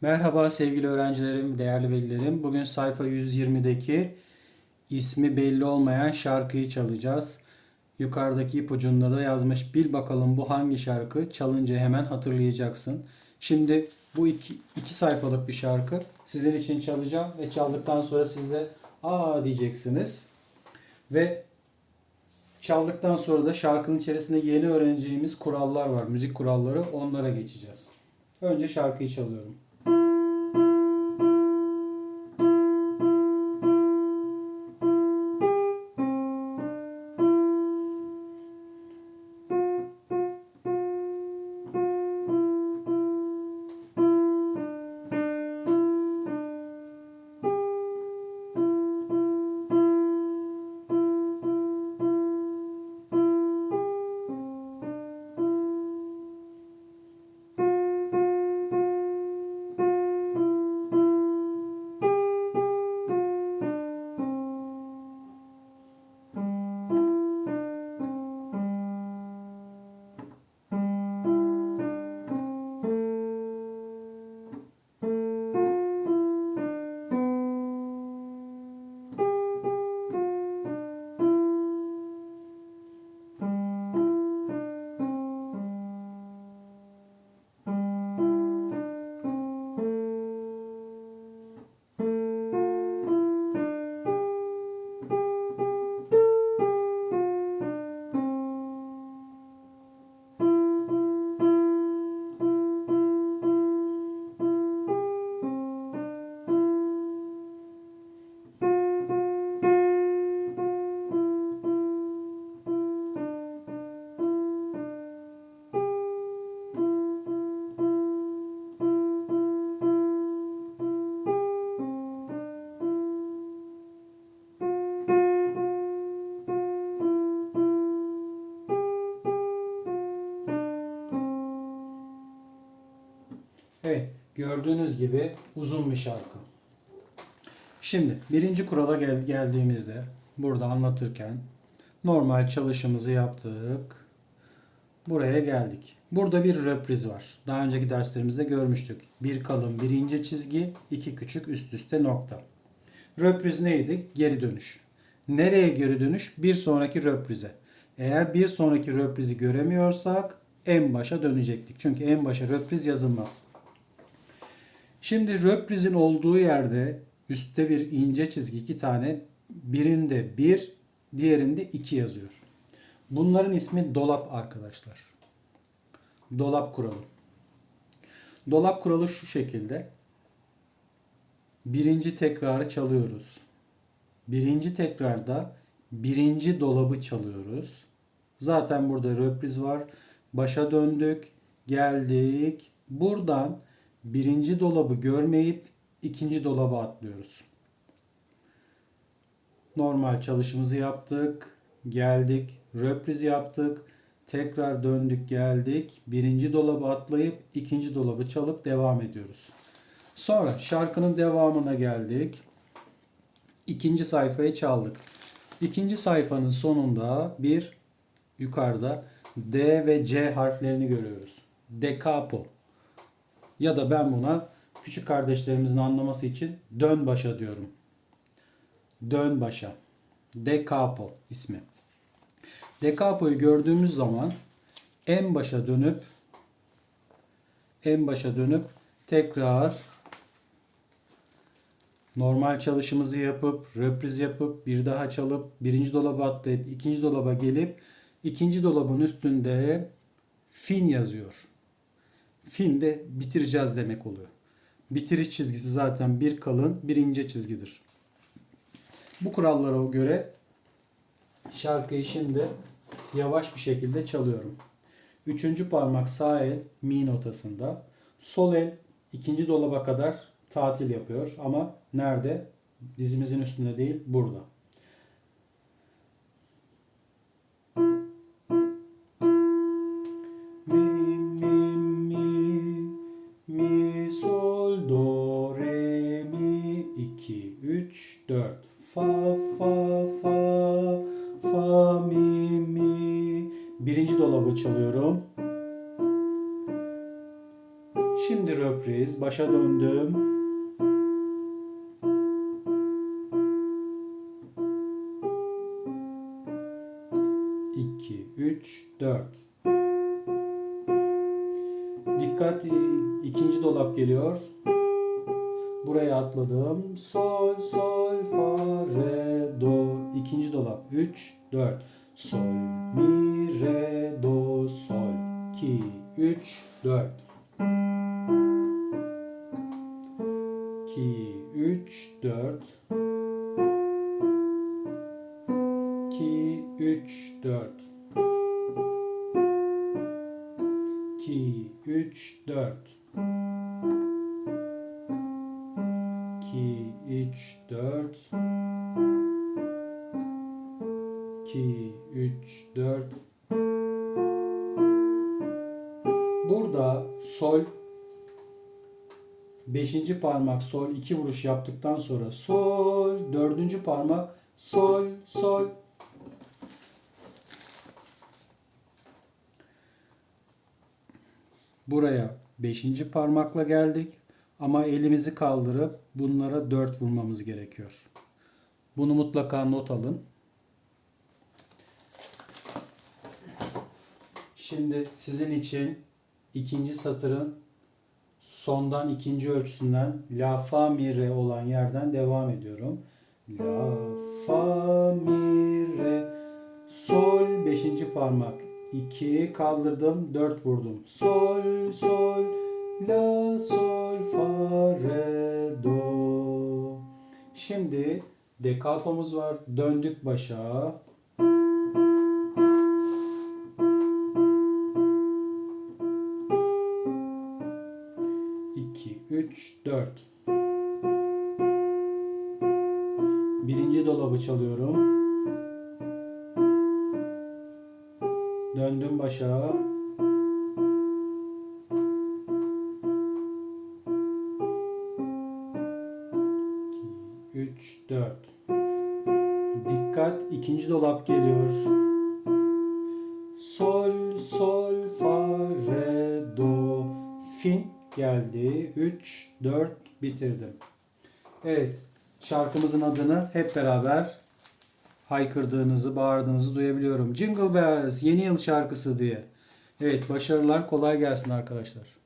Merhaba sevgili öğrencilerim, değerli velilerim. Bugün sayfa 120'deki ismi belli olmayan şarkıyı çalacağız. Yukarıdaki ipucunda da yazmış. Bil bakalım bu hangi şarkı? Çalınca hemen hatırlayacaksın. Şimdi bu iki, iki sayfalık bir şarkı. Sizin için çalacağım ve çaldıktan sonra size aa diyeceksiniz. Ve çaldıktan sonra da şarkının içerisinde yeni öğreneceğimiz kurallar var. Müzik kuralları. Onlara geçeceğiz. Önce şarkıyı çalıyorum. Evet, gördüğünüz gibi uzun bir şarkı. Şimdi birinci kurala gel- geldiğimizde burada anlatırken normal çalışımızı yaptık. Buraya geldik. Burada bir röpriz var. Daha önceki derslerimizde görmüştük. Bir kalın bir ince çizgi, iki küçük üst üste nokta. Röpriz neydi? Geri dönüş. Nereye geri dönüş? Bir sonraki röprize. Eğer bir sonraki röprizi göremiyorsak en başa dönecektik. Çünkü en başa röpriz yazılmaz. Şimdi röprizin olduğu yerde üstte bir ince çizgi iki tane birinde bir diğerinde iki yazıyor. Bunların ismi dolap arkadaşlar. Dolap kuralı. Dolap kuralı şu şekilde. Birinci tekrarı çalıyoruz. Birinci tekrarda birinci dolabı çalıyoruz. Zaten burada röpriz var. Başa döndük. Geldik. Buradan birinci dolabı görmeyip ikinci dolaba atlıyoruz. Normal çalışımızı yaptık. Geldik. Röpriz yaptık. Tekrar döndük geldik. Birinci dolabı atlayıp ikinci dolabı çalıp devam ediyoruz. Sonra şarkının devamına geldik. İkinci sayfayı çaldık. İkinci sayfanın sonunda bir yukarıda D ve C harflerini görüyoruz. Dekapo. Ya da ben buna küçük kardeşlerimizin anlaması için dön başa diyorum. Dön başa. De capo ismi. De capo'yu gördüğümüz zaman en başa dönüp en başa dönüp tekrar normal çalışımızı yapıp röpriz yapıp bir daha çalıp birinci dolaba atlayıp ikinci dolaba gelip ikinci dolabın üstünde fin yazıyor. Fin de bitireceğiz demek oluyor. Bitiriş çizgisi zaten bir kalın bir ince çizgidir. Bu kurallara göre şarkıyı şimdi yavaş bir şekilde çalıyorum. Üçüncü parmak sağ el mi notasında. Sol el ikinci dolaba kadar tatil yapıyor ama nerede? Dizimizin üstünde değil burada. Fa, fa, fa, fa, mi, mi. Birinci dolabı çalıyorum. Şimdi röp Röpriz. Başa döndüm. İki, üç, dört. Dikkat ikinci dolap geliyor. Buraya atladım. Sol, sol, fa, re, do. İkinci dolap. 3, 4. Sol, mi, re, do, sol. 2, 3, 4. 2, 3, 4. 2, 3, 4. 2, 3, 4. 2, 3, 4. 2, 3, 4. Burada sol beşinci parmak sol iki vuruş yaptıktan sonra sol dördüncü parmak sol sol Buraya beşinci parmakla geldik ama elimizi kaldırıp bunlara dört vurmamız gerekiyor. Bunu mutlaka not alın. Şimdi sizin için ikinci satırın sondan ikinci ölçüsünden la fa mi re olan yerden devam ediyorum. La fa mi re sol beşinci parmak 2 kaldırdım 4 vurdum. Sol sol la sol fa re do. Şimdi dekalpomuz var. Döndük başa. İki, üç, dört. Birinci dolabı çalıyorum. Döndüm başa. İki, Üç, dört. Dikkat ikinci dolap geliyor. Sol, sol, fa, re, do, fin geldi. 3, 4 bitirdim. Evet, şarkımızın adını hep beraber haykırdığınızı, bağırdığınızı duyabiliyorum. Jingle Bells, yeni yıl şarkısı diye. Evet, başarılar, kolay gelsin arkadaşlar.